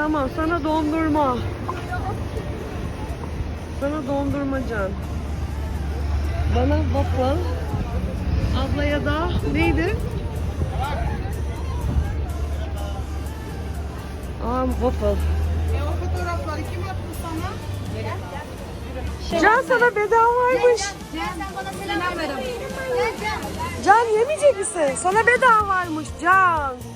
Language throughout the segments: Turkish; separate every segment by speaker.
Speaker 1: Tamam sana dondurma. Sana dondurma can. Bana waffle. Ablaya da neydi? Aa waffle.
Speaker 2: E o fotoğrafları kim attı sana?
Speaker 1: Can sana bedavaymış. Can yemeyecek misin? Sana bedavaymış Can.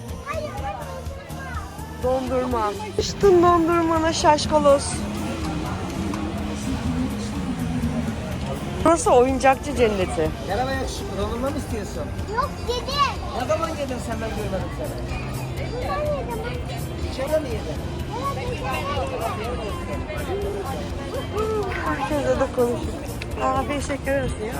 Speaker 1: Dondurma. İşte dondurmana şaşkalos. Burası oyuncakçı cenneti.
Speaker 3: Merhaba yakışıklı, dondurma mı istiyorsun?
Speaker 4: Yok dedi.
Speaker 3: Ne zaman yedin sen ben görmedim seni?
Speaker 4: Bundan yedim.
Speaker 3: İçeride mi yedin?
Speaker 1: Herkese de konuşuyor. Abi şeker arası ya.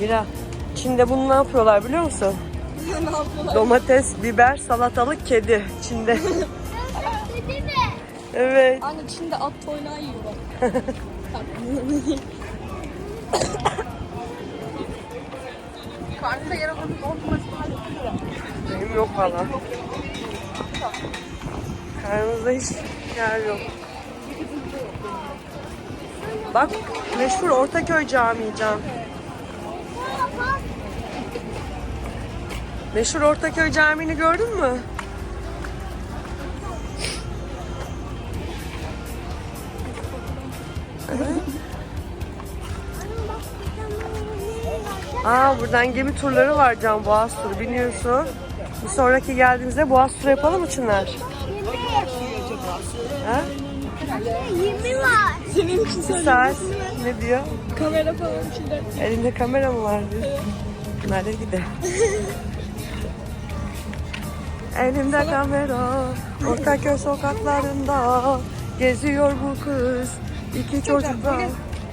Speaker 1: Mira, Çin'de bunu ne yapıyorlar biliyor musun?
Speaker 2: ne yapıyorlar?
Speaker 1: Domates, biber, salatalık, kedi. Çin'de.
Speaker 4: Mi?
Speaker 1: evet.
Speaker 2: Anne Çin'de at toynağı yiyorlar. Karnında yer alanı dondurması
Speaker 1: Benim yok valla. Karnımızda hiç yer yok. Bak meşhur Ortaköy Camii can. Meşhur Ortaköy Camii'ni gördün mü? Aa buradan gemi turları var Can Boğaz turu biniyorsun. Bir sonraki geldiğimizde Boğaz turu yapalım mı Çınar? Ha?
Speaker 4: 20 var.
Speaker 2: Senin için
Speaker 1: Bir saat ne diyor?
Speaker 2: kamera falan şeyler.
Speaker 1: Elinde kamera mı var diyor. Nerede gidelim? Elimde kamera, Ortaköy sokaklarında geziyor bu kız. İki çocukla.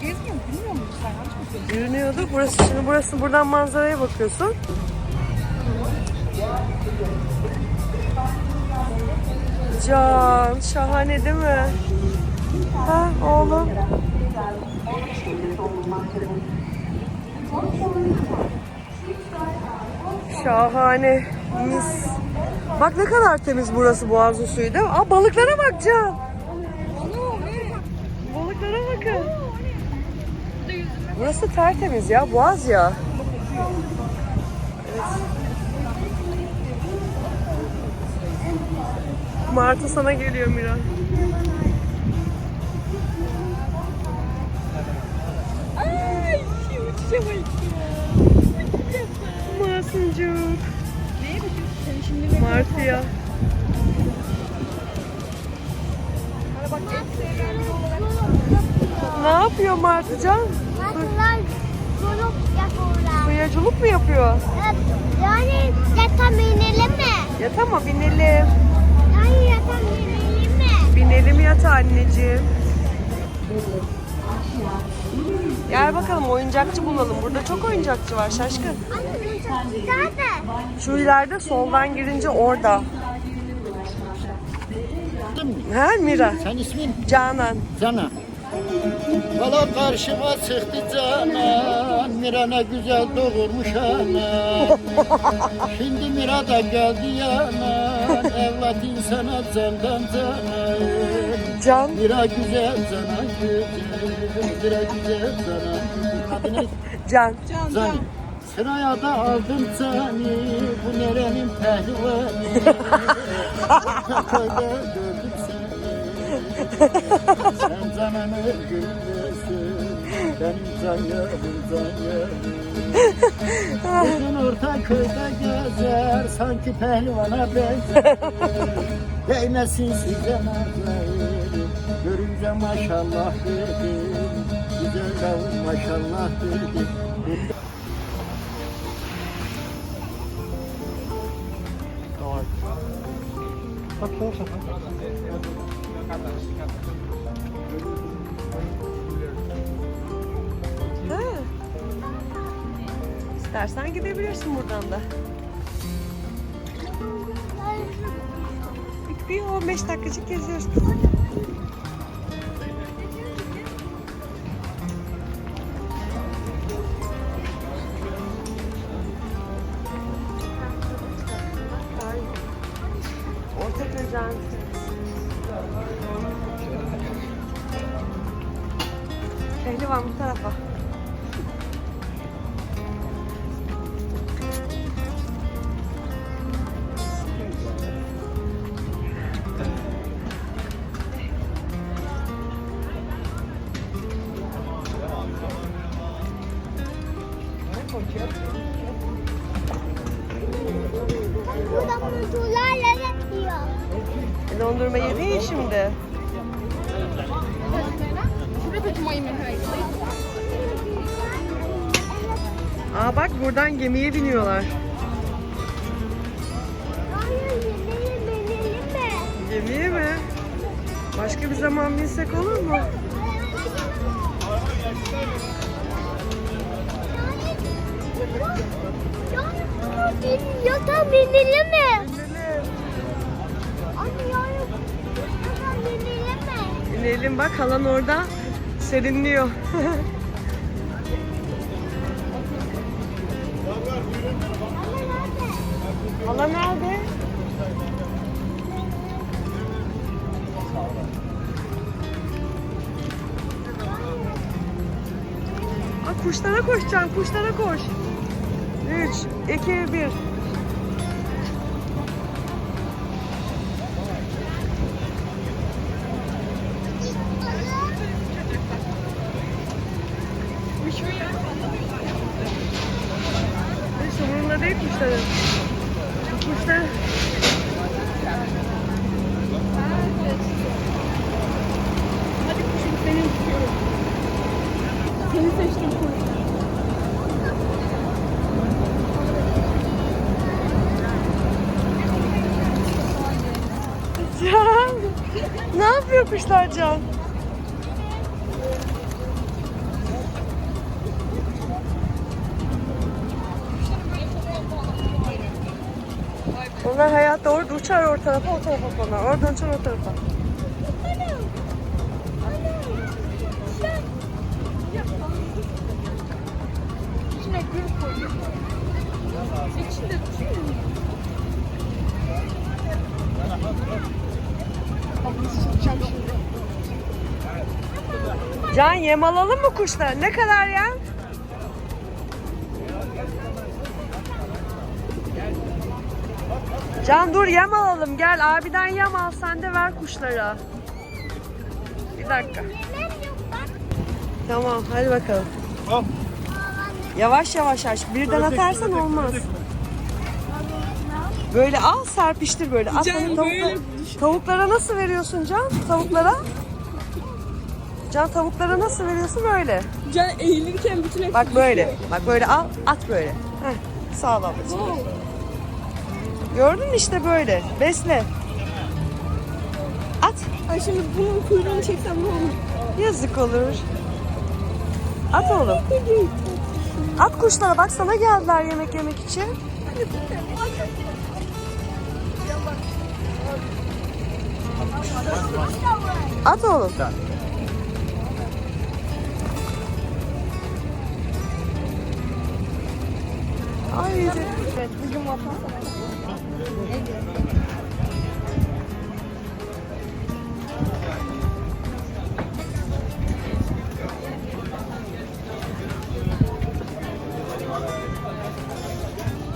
Speaker 2: Gezmiyor bilmiyor musun sen?
Speaker 1: Yürünüyordu. Burası şimdi burası buradan manzaraya bakıyorsun. Can şahane değil mi? Ha oğlum. Şahane. Mis. Bak ne kadar temiz burası boğazın suyu değil mi? Aa balıklara bak Can. Balıklara bakın. Burası tertemiz ya, boğaz ya. Evet. Martı sana geliyor Mira.
Speaker 2: Ay
Speaker 1: Masıncık.
Speaker 2: Neye şimdi? Ne
Speaker 1: yapıyor Martıcan?
Speaker 4: Nasıllar grup yapıyorlar.
Speaker 1: Suyaculuk mu yapıyor?
Speaker 4: Evet, Yani yata binelim mi?
Speaker 1: Yata mı binelim?
Speaker 4: Yani yata binelim mi?
Speaker 1: Binelim yata anneciğim. Gel bakalım oyuncakçı bulalım. Burada çok oyuncakçı var şaşkın. Şu ileride soldan girince orada. Ha Mira?
Speaker 3: Sen ismin
Speaker 1: Canan.
Speaker 3: Cana. Valla karşıma çıktı Canan, Mira ne güzel doğurmuş ana. Şimdi Mira da geldi yanan, evlat insana candan canan.
Speaker 1: Can.
Speaker 3: Mira güzel canan güzel, Mira güzel canan. Adı ne?
Speaker 1: Can.
Speaker 2: Can can.
Speaker 3: Sıraya da aldım seni, bu nerenin pehlivanı. Köyde gördüm seni. Sen cananı gülmesin, benim can yarım can yarım. Bugün orta köyde gezer, sanki pehlivana benzer. Değmesin size görünce maşallah dedim. Güzel yavrum maşallah dedim.
Speaker 1: Ha. İstersen gidebilirsin buradan da. Bir 15 dakikacık geziyoruz. Teşekkür Can. Pehlivan bu tarafa. Aa bak buradan gemiye biniyorlar. Gemiye mi? Başka bir zaman binsek olur mu?
Speaker 4: Yatağa binelim mi?
Speaker 1: Binelim bak halan orada serinliyor. Hala nerede? Aa, kuşlara koşacaksın, kuşlara koş. 3, 2, 1. kuşlar Can? Onlar hayatta orada uçar o tarafa o tarafa konar. Oradan uçar o tarafa.
Speaker 2: İçine gül koy. İçinde tüy.
Speaker 1: Can yem alalım mı kuşlar? Ne kadar ya? Can dur yem alalım. Gel abiden yem al sen de ver kuşlara. Bir dakika. Tamam hadi bakalım.
Speaker 3: Al.
Speaker 1: Yavaş yavaş aç. Birden atarsan olmaz. Böyle al serpiştir böyle. At
Speaker 2: Can,
Speaker 1: tavukla-
Speaker 2: böyle
Speaker 1: tavuklara nasıl veriyorsun Can? Tavuklara? Can tavuklara nasıl veriyorsun böyle?
Speaker 2: Can eğilirken bütün hepsi
Speaker 1: Bak böyle. Bak böyle al at böyle. Heh, sağ ol ablacığım.
Speaker 2: düşüyor.
Speaker 1: Gördün mü işte böyle. Besle. At.
Speaker 2: Ay şimdi bunun kuyruğunu çeksem ne olur?
Speaker 1: Yazık olur. At oğlum. At kuşlara bak sana geldiler yemek yemek için. At oğlum. Ay
Speaker 2: Evet bugün vatan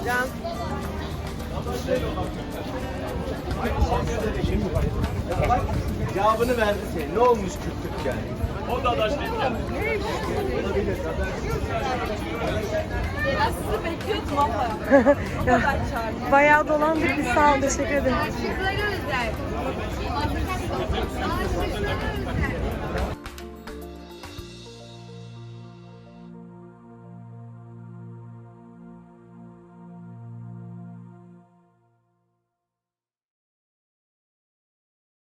Speaker 1: Can.
Speaker 3: Cevabını verdi senin. Ne olmuş küçük yani?
Speaker 2: Ben sizi bekliyordum abla. O kadar çağırdım.
Speaker 1: Bayağı dolandık biz sağ ol teşekkür ederim.
Speaker 4: Aşıkları özel. Aşıkları özel.